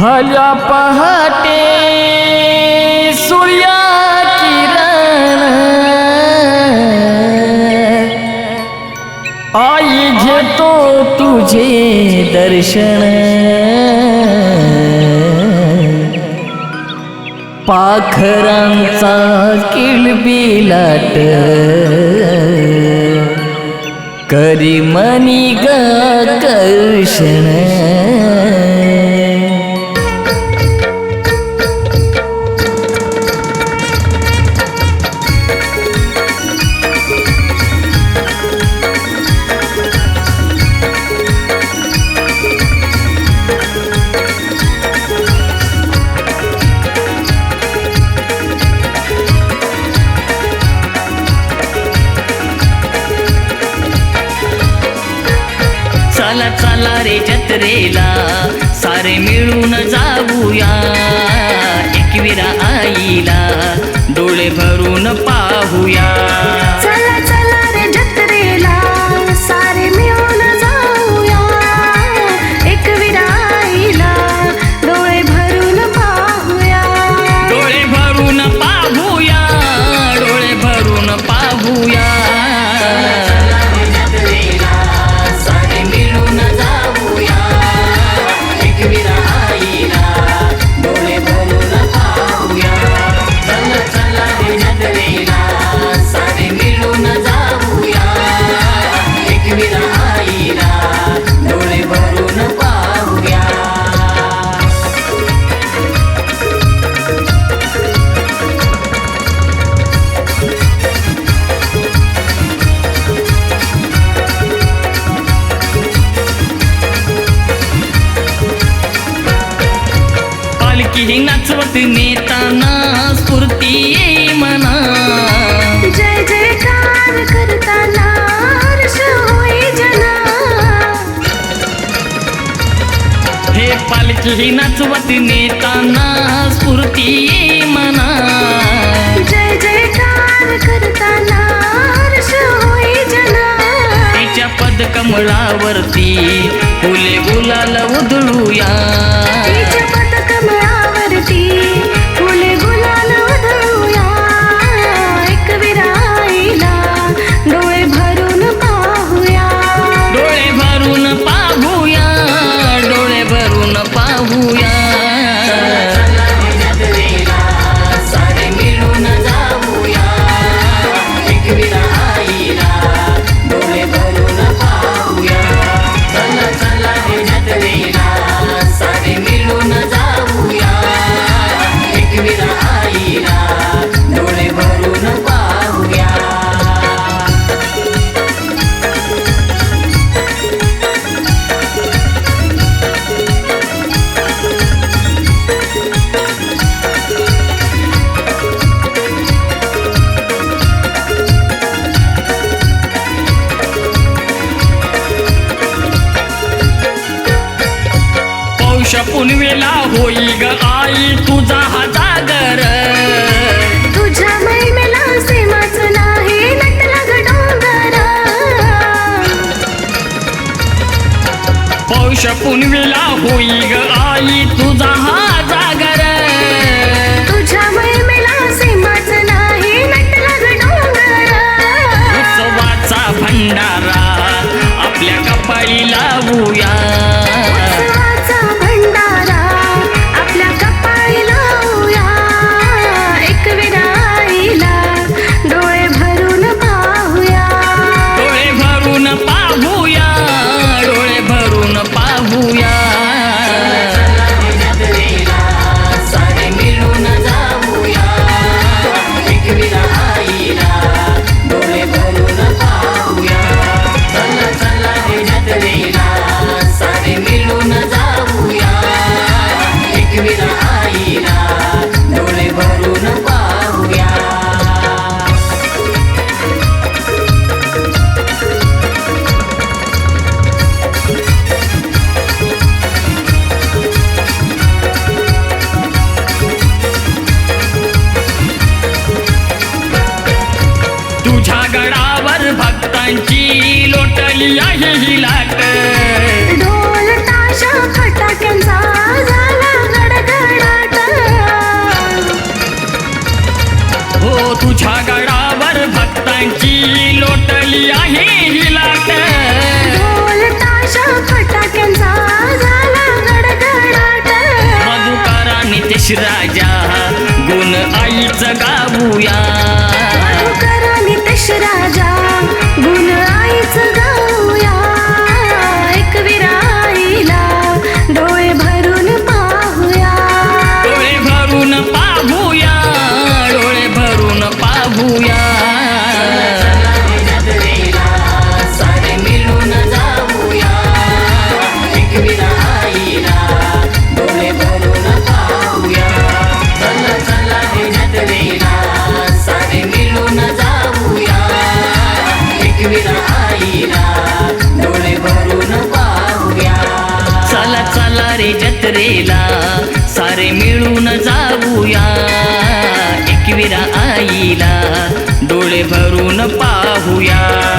भल्या पहाटे सूर्या किरण। आई घेतो तुझे दर्शन। पाखरांचा किलबिलाट करी मनी ग कर्षण। चला चला रे जत्रेला. सारे मिळून जाऊया एकविरा आईला. डोळे भरून पाहूया. ही नाचवत नेताना स्फूर्ती येई मना. जय जयकार करताना हर्ष होई जना. हे पालखी ही नाचवत नेताना स्फूर्ती येई मना. जय जयकार करताना हर्ष होई जना. तिच्या पदकमळावरती फुले गुलाल उधळूया. पौष पुनवेला होई ग आई तुझा हा जागर. तुझ्या महिमेला सीमाच नाही नटला ग डोंगर. पौष पुनवेला होई ग आई तुझा हा लोकांची लोटली आहे ही लाट. हो तुझ्या गडावर भक्तांची लोटली आहे ही लाट. राजा गुण आईच गाऊया. जत्रेला सारे मिळून जाऊया. एकविरा आईला डोळे भरून पाहूया.